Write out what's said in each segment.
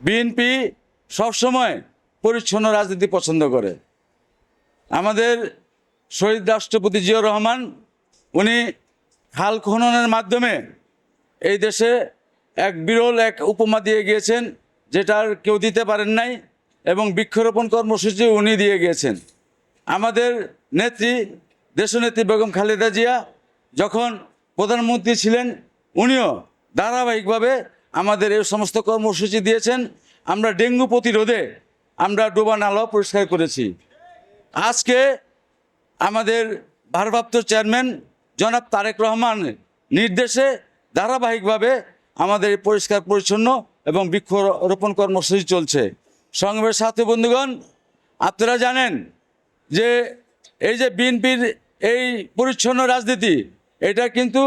BNP সবসময় পরিচ্ছন্ন রাজনীতি পছন্দ করে। আমাদের শহীদ রাষ্ট্রপতি জিয়াউর রহমান, উনি খাল খননের মাধ্যমে এই দেশে এক বিরল এক উপমা দিয়ে গিয়েছেন, যেটা আর কেউ দিতে পারেন নাই, এবং বৃক্ষরোপণ কর্মসূচি উনি দিয়ে গিয়েছেন। আমাদের নেত্রী, দেশনেত্রী বেগম খালেদা জিয়া যখন প্রধানমন্ত্রী ছিলেন, উনিও ধারাবাহিকভাবে আমাদের এই সমস্ত কর্মসূচি দিয়েছেন। আমরা ডেঙ্গু প্রতিরোধে আমরা ডোবা নালাও পরিষ্কার করেছি। আজকে আমাদের ভারপ্রাপ্ত চেয়ারম্যান জনাব তারেক রহমান নির্দেশে ধারাবাহিকভাবে আমাদের পরিষ্কার পরিচ্ছন্ন এবং বৃক্ষরোপণ কর্মসূচি চলছে। সংগ্রামের সাথী বন্ধুগণ, আপনারা জানেন যে এই যে বিএনপির এই পরিচ্ছন্ন রাজনীতি, এটা কিন্তু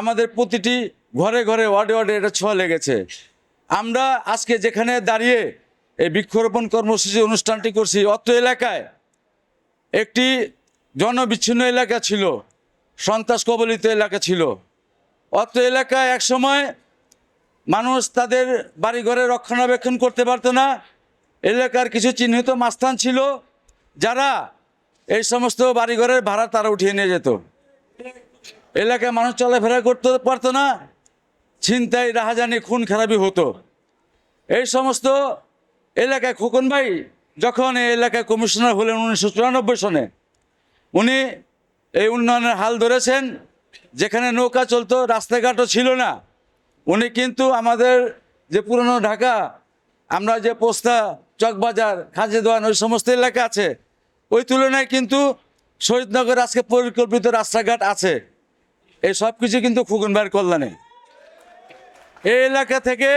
আমাদের প্রতিটি ঘরে ঘরে ওয়ার্ডে ওয়ার্ডে এটা ছোঁয়া লেগেছে। আমরা আজকে যেখানে দাঁড়িয়ে এই বৃক্ষরোপণ কর্মসূচি অনুষ্ঠানটি করছি, অত্র এলাকায় একটি জনবিচ্ছিন্ন এলাকা ছিল, সন্ত্রাস কবলিত এলাকা ছিল। অত্র এলাকায় একসময় মানুষ তাদের বাড়িঘরে রক্ষণাবেক্ষণ করতে পারতো না। এলাকার কিছু চিহ্নিত মাস্তান ছিল, যারা এই সমস্ত বাড়িঘরের ভাড়া তারা উঠিয়ে নিয়ে যেত। এলাকায় মানুষ চলাফেরা করতে পারতো না। ছিনতাই রাহাজানি খুন খারাপি হতো। এই সমস্ত এলাকায় খোকন ভাই যখন এই এলাকায় কমিশনার হলেন উনিশশো চুরানব্বই সনে, উনি এই উন্নয়নের হাল ধরেছেন, যেখানে নৌকা চলতো, রাস্তাঘাটও ছিল না। উনি কিন্তু আমাদের যে পুরনো ঢাকা, আমরা যে পোস্তা, চকবাজার খাজেদোয়ান ওই সমস্ত এলাকা আছে, ওই তুলনায় কিন্তু শহীদনগর আজকে পরিকল্পিত রাস্তাঘাট আছে। এই সব কিছু কিন্তু খুকুন ভাইয়ের কল্যাণে। এই এলাকা থেকে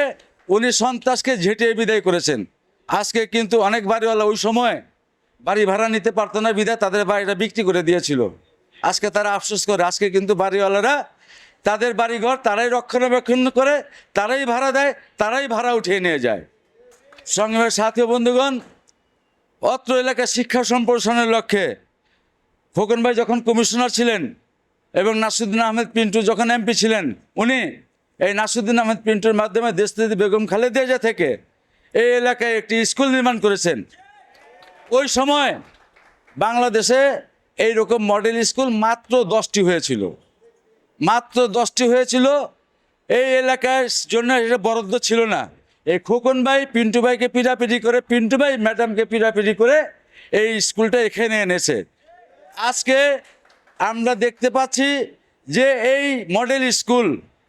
উনি সন্ত্রাসকে ঝেঁটিয়ে বিদায় করেছেন। আজকে কিন্তু অনেক বাড়িওয়ালা ওই সময় বাড়ি ভাড়া নিতে পারতো না, বিদায় তাদের বাড়িটা বিক্রি করে দিয়েছিল। আজকে তারা আফসোস করে, আজকে কিন্তু বাড়িওয়ালারা তাদের বাড়িঘর তারাই রক্ষণাবেক্ষণ করে, তারাই ভাড়া দেয়, তারাই ভাড়া উঠিয়ে নিয়ে যায়। সঙ্গে সাথী বন্ধুগণ, অত্র এলাকায় শিক্ষা সম্প্রসারণের লক্ষ্যে খোকন ভাই যখন কমিশনার ছিলেন এবং নাসিরুদ্দিন আহমেদ পিন্টু যখন এমপি ছিলেন, উনি এই নাসিরুদ্দিন আহমেদ প্রিন্টের মাধ্যমে দেশনেত্রী বেগম খালেদা থেকে এই এলাকায় একটি স্কুল নির্মাণ করেছেন। ওই সময় বাংলাদেশে এই রকম মডেল স্কুল মাত্র দশটি হয়েছিল। মাত্র দশটি হয়েছিল। এই এলাকার জন্য এটা বরাদ্দ ছিল না। এই খোকন ভাই, পিন্টু ভাইকে পিড়াপিড়ি করে, পিন্টু ভাই ম্যাডামকে পিড়াপিড়ি করে এই স্কুলটা এখানে এনেছে। আজকে আমরা দেখতে পাচ্ছি যে এই মডেল স্কুল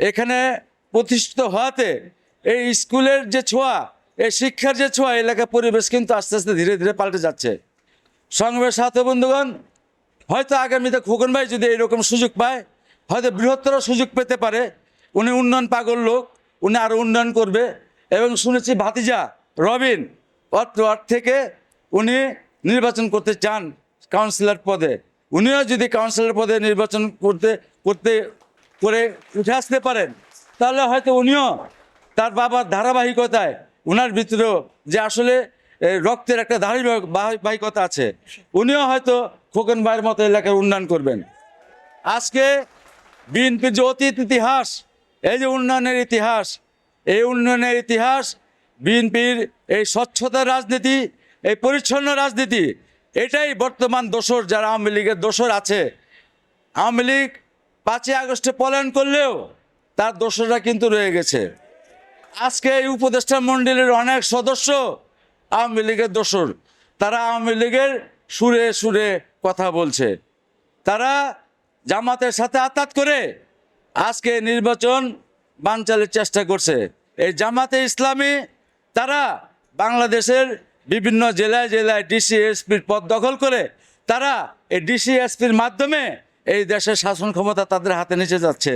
এখানে প্রতিষ্ঠিত হওয়াতে এই স্কুলের যে ছোঁয়া, এই শিক্ষার যে ছোঁয়া এলাকার পরিবেশ কিন্তু আস্তে আস্তে ধীরে ধীরে পাল্টে যাচ্ছে। সংগ্রামের সাথে বন্ধুগণ, হয়তো আগামীতে খোকন ভাই যদি এরকম সুযোগ পায়, হয়তো বৃহত্তর সুযোগ পেতে পারে। উনি উন্নয়ন পাগল লোক, উনি আরও উন্নয়ন করবে এবং শুনেছি ভাতিজা রবিন অর্থ ওয়ার্ড থেকে উনি নির্বাচন করতে চান কাউন্সিলর পদে। উনিও যদি কাউন্সিলর পদে নির্বাচন করতে করতে করে উঠে আসতে পারেন। তাহলে হয়তো উনিও তার বাবার ধারাবাহিকতায় উনার ভিতরেও যে আসলে রক্তের একটা ধারাবাহিকতা আছে, উনিও হয়তো খোকন ভাইয়ের মতো এলাকার উন্নয়ন করবেন। আজকে বিএনপির যে অতীত ইতিহাস, এই যে উন্নয়নের ইতিহাস, এই উন্নয়নের ইতিহাস, বিএনপির এই স্বচ্ছতার রাজনীতি, এই পরিচ্ছন্ন রাজনীতি, এটাই বর্তমান দোসর যারা আওয়ামী লীগের দোসর আছে। আওয়ামী লীগ পাঁচই আগস্টে পলায়ন করলেও তার দোসররা কিন্তু রয়ে গেছে। আজকে এই উপদেষ্টা মণ্ডলীর অনেক সদস্য আওয়ামী লীগের দোসর তারা আওয়ামী লীগের সুরে সুরে কথা বলছে। তারা জামাতের সাথে আতাত করে আজকে নির্বাচন বানচালের চেষ্টা করছে। এই জামাতে ইসলামী তারা বাংলাদেশের বিভিন্ন জেলায় জেলায় ডিসি এসপির পদ দখল করে তারা এই ডিসি এসপির মাধ্যমে এই দেশের শাসন ক্ষমতা তাদের হাতে নিচে যাচ্ছে।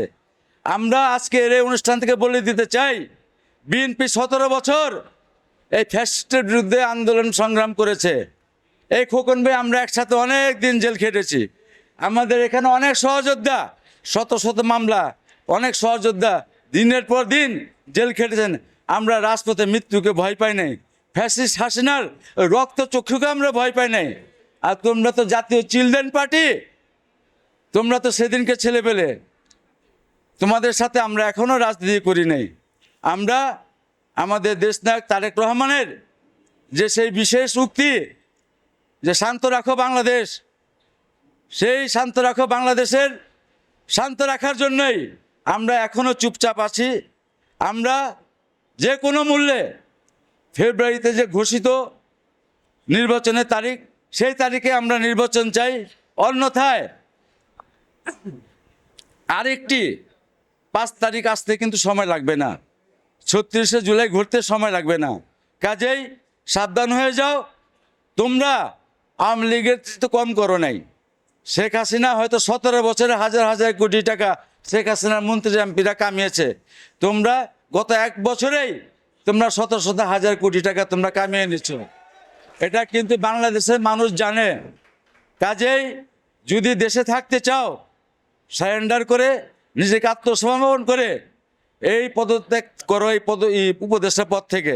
আমরা আজকে এই অনুষ্ঠান থেকে বলে দিতে চাই, বিএনপি সতেরো বছর এই ফ্যাসিস্টের বিরুদ্ধে আন্দোলন সংগ্রাম করেছে। এই খোকন ভাই, আমরা একসাথে অনেক দিন জেল খেটেছি। আমাদের এখানে অনেক সহযোদ্ধা, শত শত মামলা, অনেক সহযোদ্ধা দিনের পর দিন জেল খেটেছেন। আমরা রাজপথে মৃত্যুকে ভয় পাই নাই। ফ্যাসিস্ট হাসিনার রক্ত চক্ষুকে আমরা ভয় পাই নাই। আর তোমরা তো জাতীয় চিলড্রেন পার্টি তোমরা তো সেদিনকে ছেলে পেলে। তোমাদের সাথে আমরা এখনও রাজনীতি করি নাই। আমরা আমাদের দেশনায়ক তারেক রহমানের যে সেই বিশেষ উক্তি, যে শান্ত রাখো বাংলাদেশ, সেই শান্ত রাখো বাংলাদেশের শান্ত রাখার জন্যই আমরা এখনও চুপচাপ আছি। আমরা যে কোনো মূল্যে ফেব্রুয়ারিতে যে ঘোষিত নির্বাচনের তারিখ, সেই তারিখে আমরা নির্বাচন চাই। অন্যথায় আরেকটি, পাঁচ তারিখ আসতে কিন্তু সময় লাগবে না। ছত্রিশে জুলাই ঘুরতে সময় লাগবে না। কাজেই সাবধান হয়ে যাও। তোমরা আওয়ামী লীগের তো কম করো নাই। শেখ হাসিনা হয়তো সতেরো বছরে হাজার হাজার কোটি টাকা শেখ হাসিনার মন্ত্রী, এমপিরা কামিয়েছে। তোমরা গত এক বছরেই তোমরা শত শত হাজার কোটি টাকা তোমরা কামিয়ে নিচ্ছ এটা কিন্তু বাংলাদেশের মানুষ জানে। কাজেই যদি দেশে থাকতে চাও সারেন্ডার করে নিজেকে আত্মসমর্পণ করে এই পদত্যাগ করো, এই পদ, এই উপদেষ্টা পদ থেকে।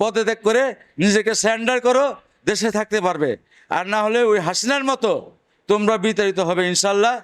পদত্যাগ করে নিজেকে স্যারেন্ডার করো, দেশে থাকতে পারবে। আর না হলে ওই হাসিনার মতো তোমরা বিতাড়িত হবে, ইনশাল্লাহ।